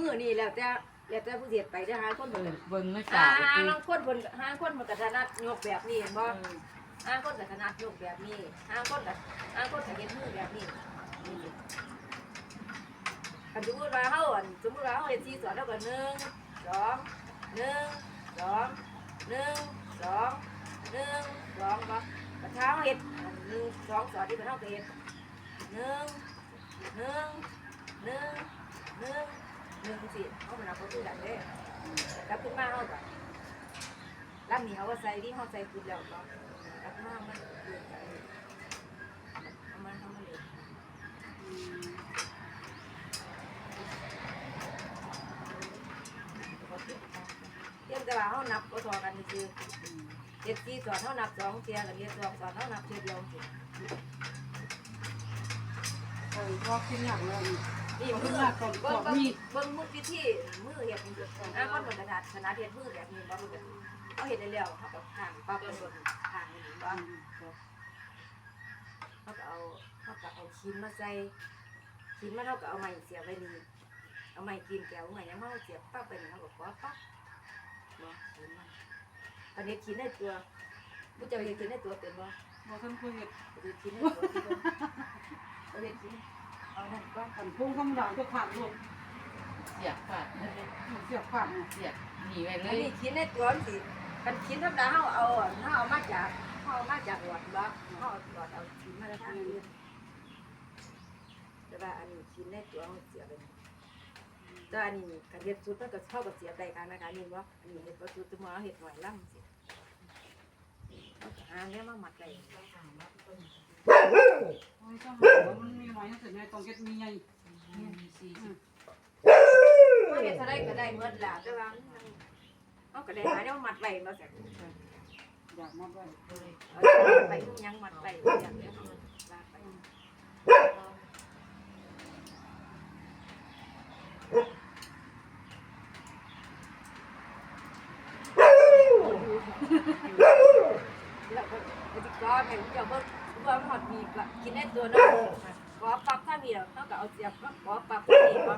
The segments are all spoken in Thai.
มือนี่แล้วแต่แล้วแต่ผู้เสียไปได้อหาคนเอเพิ่นอเบิ่งไม่อ่าจ่าหาคนเพิ่นหาคนมันก็ถนัดยกแบบนี้เห็นบ่หาคนก็ถนัดยกแบบนี้หาคนก็หาคนก็เฮ็ดมือแบบนี้นี่คันสมมุติว่าเฮาอันสมมุติว่าเฮาเฮ็ดสี่สอนเท่ากับหนึ่งสองหนึ่งสองหนึ่งสองหนึ่งสองบ่กระเท้าเฮ็ดอันหนึ่งสองสอนที่มันเฮาก็เฮ็ดหนึ่งหนึ่งหนึ่งหนึ่ง หนึ่งสิเฮามันเอาบ่คือกันเด้กลับขึ้นมาเฮาก็ลำนี้เขาก็ใส่ที่เขาใส่กุดแล้วก็กับน้ำมันเดือดเอามันเอามันเลยเทียมแต่ว่าเขานับก็ทอกันคือเจ็ดสี่สอนเขานับสองเทียกับเรียนสองสอนเขานับเทียเดียวสิเออพอกินอย่างเลย นี่มือเบิ้งเบิ้งเบิ้งมือวิธีมือเห็ดมือะคนบนกระดาษขนาดเห็ดมือแบบนี้บ่รู้แบบเขาเห็ดได้แล้วเขากับข้างปั๊บเป็นบนข้างนี่บ่เขาก็เอาเขาก็เอาชิ้นมาใส่ชิ้นมาเราก็เอาไม้เสียบไว้นี่เอาไม้กินแก้วไม้ยังเมาเสียบปั๊บไปนี่เขาก็คว้าปั๊บเนาะชิ้นมันตอนนี้ชิ้นในตัวผู้เจ้าเห็นชิ้นในตัวเป็นบ่บ่ท่านเคยเห็นชิ้นในตัวที่บ่เอาเห็นชิ้น เอานั่นก็ขันพุ่งธรรมดาจะขาดลงเสียบขาดเสียบขาดเนี่ยเสียบหนีไปเลอันยนี้ชิ้นในตัวมันสิกันชิ้นธรรมดาเขาเอาอะเขาเอามาจากเขาเอามาจากหลอดบ่เขาเอาหลอดเอาชิ้นมาแล้วทางอื่นแต่ว่าอันนี้ชิ้นในตัวมันเสียไปนี่ก็อันนี้การเฮ็ดสุดมันก็เข้ากับเสียใจกันนะคะนี่ว่าอันนี้เฮ็ดบ่สุดตัวมาเฮ็ดหน่อยล่ำสิ หาแม่มาหมัดได้โอ้ยช่างหัวมันมีหน่อยนั่นเสร็จไงต้องเก็ดมีไงสี่สิบก็เฮ็ดเท่าใดก็ได้หมดละแต่ว่ามันเอาก็ได้หาแนวหมัดไว้บ่แซ่บอยากมาไว้เอาไปยังหมัดไว้อยางเดียวเอาลากไปแล้วก็ปฏิ กรให้เจ้าเบิ่งว่ามันฮอดมีกินได้ตัวนาะขอปรับถ้ามีแล้วเขาก็เอาเสียบขอปรับถ้ามีบ่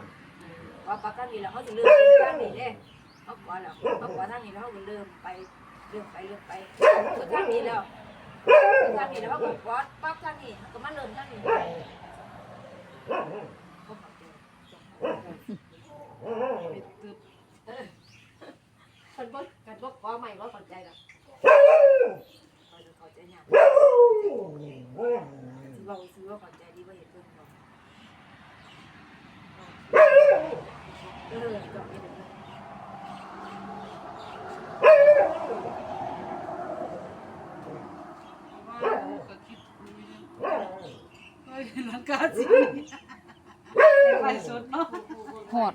ว่าปากกันนี่แล้วเขาจะเริ่มไปทางนี้เด้เขาขวาแล้วเขาขวาทางนี้แล้วเขาก็เริ่มไปเริ่มไปเริ่มไปสุดทางนี้แล้วสุดทางนี้แล้วเขาก็ขวาปั๊บทางนี้เขาก็มาเริ่มทางนี้เขาเข้าใจเออคนบ่กันบ่ขวาใหม่บ่เข้าใจหรอกเขาจะเข้าใจยากสิเว้าสิว่าเข้าใจดีว่าเห็นเพิ่นบ่เออดอกนี้เด้อ ว่าก็คิด เฮ้ยลังกาจีไปสุดเนาะหอด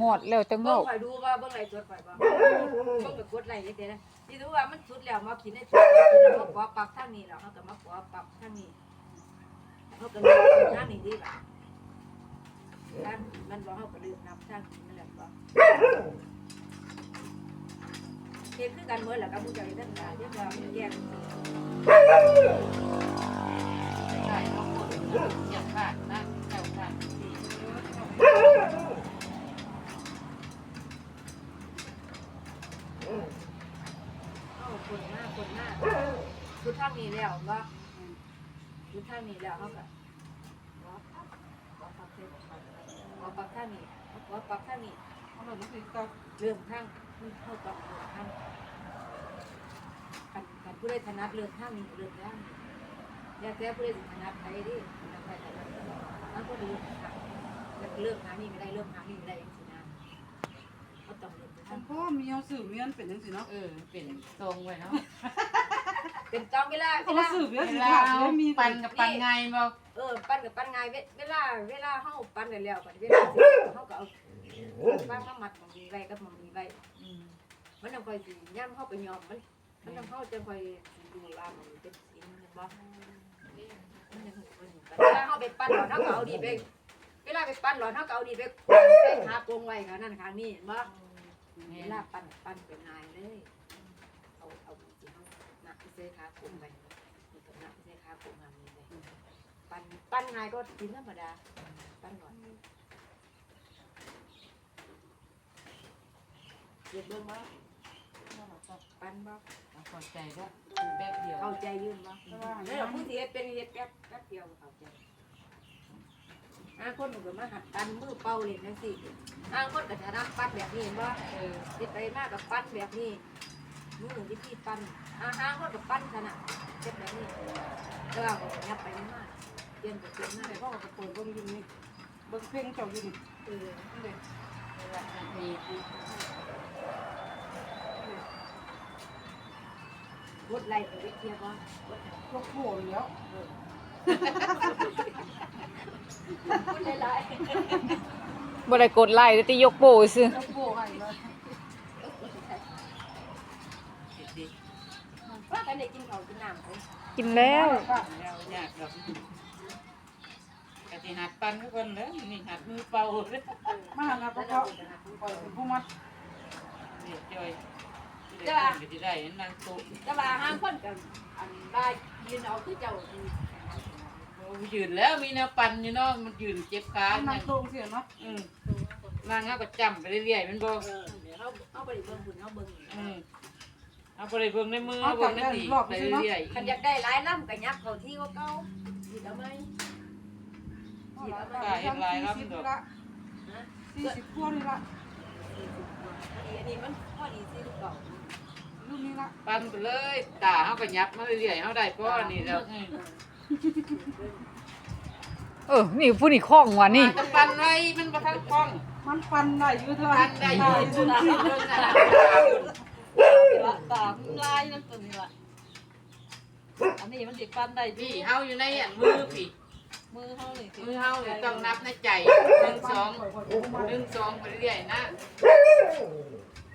หอดแล้วจังเบิ่เว้างข่อยดูว่าเบิ่งไลฟ์สดข่อยบ่เบิ่งไปกดไลค์จังซี่นะที่ดูว่ามันสุดแล้วมากินได้สุดแล้วก็ขอปรับทางนี้แล้วเฮาก็มาขอปรับทางนี้เฮาก็เลยทางนี้ดีกว่าทางมันบ่เฮาก็ลืมนับทางนี้นั่นแหละบ่เฮ็ดคือกันหมดแหละกับผู้เจ้าเฮ็ดทั้งหลายเรียกว่าแยกใช่ต้องคน เสียบขาดนะแถวขาดสี่เอ้าคนหน้าคนหน้าคือทางนี้แล้วบ่คือทางนี้แล้วเฮาก็ขอปรับขอปรับเฮ็ดขอปรับทางนี้ขอปรับทางนี้เอาแบบนี้ก็เรื่องทางมันเข้ากับเรื่องทางกันกันผู้ใดถนัดเรื่องทางนี้เรื่องทางนี้ แล้วแต่ผู้ใดสิถนัดไปดิถนัดไปถนัดไปมันก็ดีค่ะแล้วเรื่องทางนี้ไม่ได้เรื่องทางนี้ไม่ได้ยังสินะเขาต้องเรื่องทางพ่อมีเอาสื่อเมียนเป็นจังซี่เนาะเออเป็นทรงไว้เนาะเป็นต้องเวลาเวเขาลาสื่อเมียนเวสิลาขาดเอาเลยมีปันกับปันไงบ่เออปั้นกับปั้นง่ายเวเวลาเวลาเฮาปั้นได้แล้วปั้นเวลาสิเฮาก็เอาปั้นมามัดมันมีไว้กับมันมีไว้อืมมันจังค่อยสิย่ำเฮาไปยอมมันมันจังเฮาจังค่อยสิดูว่ามันเป็นสินแม่นบ่ เวลาเขาไปปั้นหลอดเขาก็เอาดีไป เวลาไปปั้นหลอดเขาก็เอาดีไปใส่ขาโกงไว้ค่ะนั่นข้างนี้เห็นบ่เวลาปั้นปั้นเป็นนายเลยเอาเอาจริงเขาหนักที่ใส่ขาโกงไว้นี่ก็หนักที่ใส่ขาโกงงานนี้เลยปั้นปั้นนายก็กินธรรมดาปั้นหลอดเฮ็ดเบิ่งบ่ปันบ่เข้าใจแล้ว แป๊บเดียวเข้าใจยืนบ่แต่ว่าเออผู้ที่เฮ็ดเป็นเฮ็ดแป๊บแป๊บเดียวเข้าใจอ่าคนมันก็มาหัดปันมือเป่าเล่นจังซี่อ่าคนก็ถนัดปันแบบนี้เห็นบ่เออเฮ็ดไปมากกับปั้นแบบนี้มือวิธีปั้นอาหารก็กับปั้นขนาดเจ็บแบบนี้แล้วเราก็ยับไปมากเปลี่ยนไปเปลี่ยนมาแต่พ่อก็เปิดเบิ่งอยู่นี่เบิ่งเพลงเจ้าอยู่นี่เออเวลานาที วดไล่ไปเวทเทียบว่าลกโผล่แล้วพูดหลายบ่ได้กดไลค์แต่ติยกโป้ซื่อลกโผล่ให้เลยดีๆว่ากันได้กินข้าวกินน้ำไปกินแล้ว แล้วยากดอกกะสิหัดปั้นทุกคนเลยนี่หัดมือเป่าเลยมาหาเพราะเขาปล่อยเป็นผู้มัดเด็กจอย จะได้ก็สิได้นางตุ๊กแต่ว่าห้างคนกันอันได้ยืนเอาคือเจ้ายืนแล้วมีแนวปันอยู่เนาะมันยืนเจ็บขาอันนั้ย่างตรงเสียเนาะอืมนางเฮาก็จำไปเรื่อยๆมันบ่เออเดี๋ยวเขาเอาไปเบิ่งคุณเอาเบิ่งอืมเอาไปเบิ่งในมือเอาเบิ่งในตีไปเรื่อยๆคันอยากได้หลายลำก็ยับเขาที่ก็เก่าสิทำไมสี่สิบพวงนี่ละอันนี้มันพอดีสิลูกเก่า ปั่นไปเลยตาเฮาก็ยับมาเรื่อยๆเฮาได้พอนี่แล้วอืมเออ นี่ผู้นี่คล่องว่ะนี่จะปั่นไว้มันบ่ทันคล่องมันปันได้อยู่เท่าไหร่ปั่นได้อยู่จจุนดที่ที่เบิ่งน่ะละตามลายนั่นตัวนี้ละอันนี้มันสิปั้นได้ดีพี่เฮาอยู่ในอันมือพี่มือเฮานี่สิมือเฮานี่ต้องนับในใจหนึ่งสองหนึ่งสองไปเรื่อยๆนะ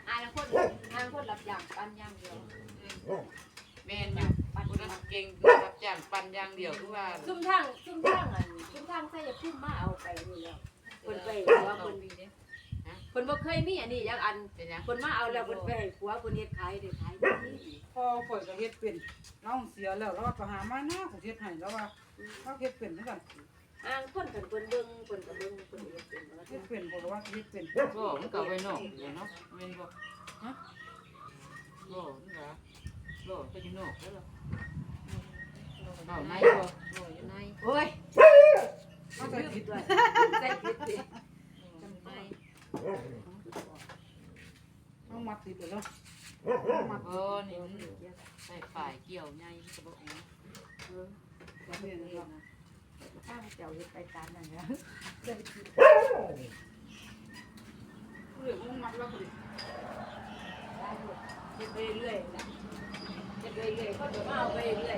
อ่าแล้วคนทางคนรับอย่างปันอย่างเดียว แม่นอยู่คนนั้นเก่งรับจ้างปั่นอย่างเดียวคือว่าซุ่มทางซุ่มทางอันซุ่มทางใส่ยาพุ่มมาเอาไปนี่แล้วคนไปว่าคนคนบ่เคยมีอันนี้อย่างอันเป็นหยังคนมาเอาแล้วคนไปให้ผัวคนเฮ็ดขายได้ขายดีพอข่อยก็เฮ็ดเป็นน้องเสียแล้วเราก็หามาหน้าของเฮ็ดให้แล้วว่าเขาเฮ็ดเป็นเหมือนกันอ่างคนกันคนเบิ่งคนก็เบิ่งคนเฮ็ดเป็นว่าเฮ็ดเป็นบอกว่าเฮ็ดเป็นบ่มันก็เอาไว้นอกอยู่เนาะแม่นบ่ฮะบ่นี่ ล่ะบ่ไปอยู่นอกแล้วล่ะเว้าในบ่โอ้ยในโอ้ยเขาจะคิดด้วยใส่ผิดสิจำในต้องมัดติดแล้วเออนี่มันใส่ฝ่ายเกี่ยวใหญ่มันก็บ่ออกเออแบบนี้นะครับถ้าเจ้าเฮ็ดไปตามนั้นนะเรื่องมันมัดแล้วก็ดิได้หมดเฮ็ดไปเรื่อยๆนะ เฮ็ดไปเรื่อยๆคนก็มาเอาไปเรื่อย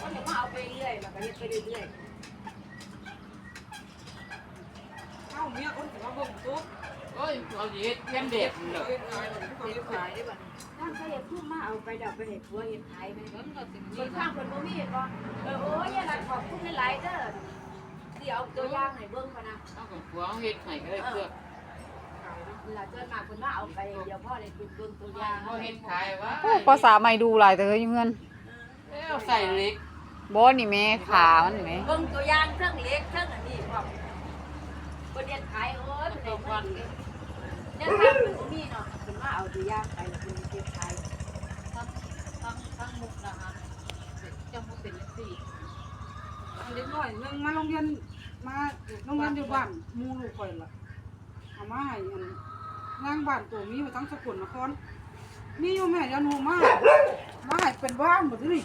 คนก็มาเอาไปเรื่อยแล้วก็เฮ็ดไปเรื่อยเอ้าเมียคนสิมาเบิ่งตุ๊กโอ้ยเอาสิเฮ็ดเพียงเด็กนี่แหละเฮ็ดขายเลยเขาเฮ็ดขายได้บัดๆถ้าใครอยากพูดมาเอาไปเดี๋ยวไปเฮ็ดผัวเฮ็ดขายไปมันก็สิคมีนข้างคนบ่มีเห็นบ่เออโอ้ยอย่าหลักขอบคุณหลายๆเด้อสิเอาตัวอย่างให้เบิ่งมานะเอาของผัวเอาเฮ็ดให้ก็ได้เพื่อ หลังเกินมาคนมาเอาไปเดี๋ยวพ่อเลยเป็นเบิ่งตัวอย่างเอาเฮ็ดขายว่าโอ้ภาษาไม่ดูหลายแต่เฮ้ยเงินแล้วใส่เหล็กบ่นี่แม่ขามันแม่เบิ่งตัวอย่างเครื่องเล็กเครื่องอันนี้พร้อมคนเฮ็ดขายโอ้ยเป็นได้วันเนี่ยทางมันบ่มีเนาะเพิ่นมาเอาตัวอย่างไปแล้วเพิ่นเฮ็ดขายทั้งทั้งทั้งมุกนะคะจำบ่เป็นจังซี่เด็กน้อยนึงมาโรงเรียนมาโรงเรียนอยู่บ้านหมู่ลูกข่อยล่ะเอามาให้อัน นางบ้านตัวมีมาทั้งสกุลนครมีอยู่แม่ยานูมามาให้เป็นบ้านหมดเลย